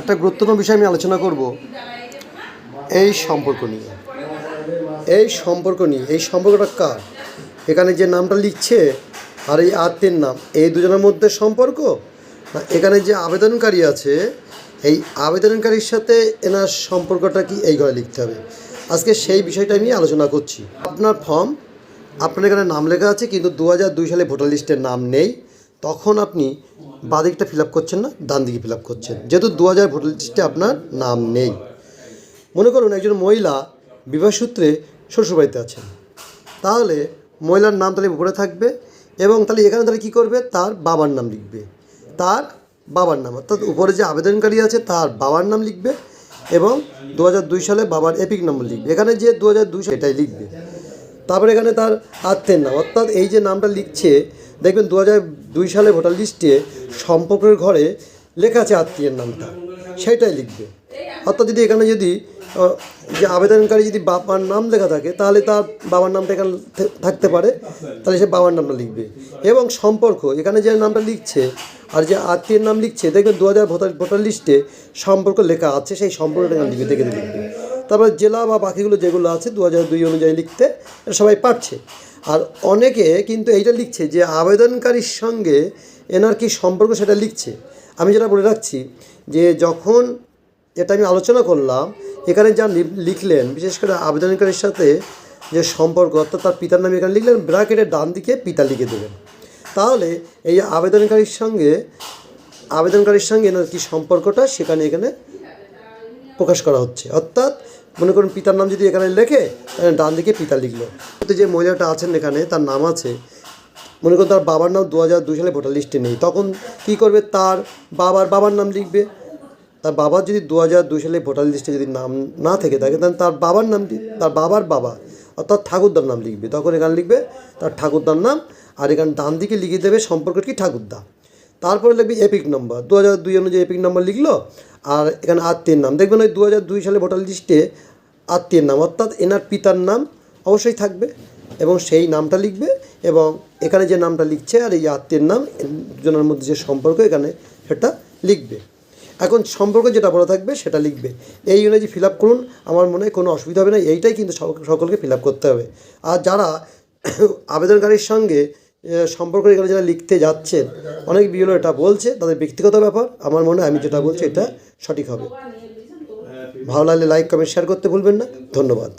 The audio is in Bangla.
একটা গুরুত্বপূর্ণ বিষয় আমি আলোচনা করব। এই সম্পর্ক নিয়ে। এই সম্পর্ক নিয়ে। এই সম্পর্কটা কার? এখানে যে নামটা লিখছে আর এই আত্মীয়ের নাম, এই দুজনের মধ্যে সম্পর্ক? এখানে যে আবেদনকারী আছে, এই আবেদনকারীর সাথে এনার সম্পর্কটা কি এই ঘরে লিখতে হবে? আজকে সেই বিষয়টা নিয়ে আলোচনা করছি। আপনার ফর্ম, আপনার এখানে নাম লেখা আছে, কিন্তু দু হাজার দুই সালে ভোটার লিস্টের নাম নেই। তখন আপনি বাদিকটা ফিল আপ করছেন না ডান দিকে ফিল আপ করছেন। যেহেতু দু হাজার ভোটার লিস্টে আপনার নাম নেই। মনে করুন একজন মহিলা বিবাহসূত্রে শ্বশুরবাড়িতে আছেন। তাহলে মহিলার নাম তাহলে উপরে থাকবে এবং তাহলে এখানে তাহলে কী করবে? তার বাবার নাম লিখবে। তার বাবার নাম, অর্থাৎ উপরে যে আবেদনকারী আছে তার বাবার নাম লিখবে এবং দু সালে বাবার এপিক নম্বর লিখবে। এখানে যে দু হাজার দুই এটাই লিখবে। তারপরে এখানে তার আত্মের নাম। অর্থাৎ এই যে নামটা লিখছে, দেখবেন দু দুই সালে ভোটার লিস্টে সম্পর্কের ঘরে লেখা আছে আত্মীয়ের নামটা। সেটাই লিখবে। অর্থাৎ যদি এখানে যদি যে আবেদনকারী যদি বাবার নাম লেখা থাকে, তাহলে তার বাবার নামটা এখানে থাকতে পারে। তাহলে সে বাবার নামটা লিখবে। এবং সম্পর্ক, এখানে যে নামটা লিখছে আর যে আত্মীয়ের নাম লিখছে, দেখবেন দু হাজার ভোটার ভোটার লিস্টে সম্পর্ক লেখা আছে, সেই সম্পর্কটা লিখবে দেখে লিখবে তারপর জেলা বা বাকিগুলো যেগুলো আছে দু হাজার দুই অনুযায়ী লিখতে সবাই পারছে। আর অনেকে কিন্তু এইটা লিখছে যে আবেদনকারীর সঙ্গে এনার কি সম্পর্ক সেটা লিখছে। আমি যেটা বলে রাখছি যে যখন এটা আমি আলোচনা করলাম, এখানে যা লিখলেন, বিশেষ করে আবেদনকারীর সাথে যে সম্পর্ক, অর্থাৎ তার পিতার নাম এখানে লিখলেন ব্র্যাকেটের ডান দিকে পিতা লিখে দেবেন। তাহলে এই আবেদনকারীর সঙ্গে আবেদনকারীর সঙ্গে এনার কি সম্পর্কটা সেখানে এখানে প্রকাশ করা হচ্ছে। অর্থাৎ মনে করুন পিতার নাম যদি এখানে লেখে ডান দিকে পিতা লিখলো। কিন্তু যে মহিলাটা আছেন এখানে, তার নাম আছে, মনে করুন তার বাবার নাম দু হাজার দুই সালে ভোটার লিস্টে নেই। তখন কী করবে? তার বাবার বাবার নাম লিখবে। তার বাবার যদি দু হাজার দুই সালে ভোটার লিস্টে যদি নাম না থেকে থাকে, তাহলে তার বাবার নাম তার বাবার বাবা, অর্থাৎ ঠাকুরদার নাম লিখবে। তখন এখানে লিখবে, তার ঠাকুরদার নাম, আর এখানে ডান দিকে লিখে দেবে সম্পর্ক কি? ঠাকুরদা। তারপরে লিখবি এপিক নাম্বার দু হাজার দুই অনুযায়ী এপিক নাম্বার লিখলো, আর এখানে আত্মীয়ের নাম। দেখবেন ওই দু হাজার দুই সালে ভোটার লিস্টে আত্মীয়ের নাম, অর্থাৎ এনার পিতার নাম অবশ্যই থাকবে এবং সেই নামটা লিখবে এবং এখানে যে নামটা লিখছে আর এই আত্মীয়ের নাম, দুজনের মধ্যে যে সম্পর্ক, এখানে সেটা লিখবে। এখন সম্পর্ক যেটা বলা থাকবে সেটা লিখবে। এই অনুযায়ী ফিল আপ করুন, আমার মনে হয় কোনো অসুবিধা হবে না, এইটাই কিন্তু সক- সকলকে ফিল আপ করতে হবে। আর যারা আবেদনকারীর সঙ্গে সম্পর্ক এখানে যারা লিখতে যাচ্ছেন, অনেক বিএলও এটা বলছে, তাদের ব্যক্তিগত ব্যাপার। আমার মনে হয় আমি যেটা বলছি, এটা সঠিক হবে। ভালো লাগলে লাইক কমেন্ট শেয়ার করতে ভুলবেন না। ধন্যবাদ।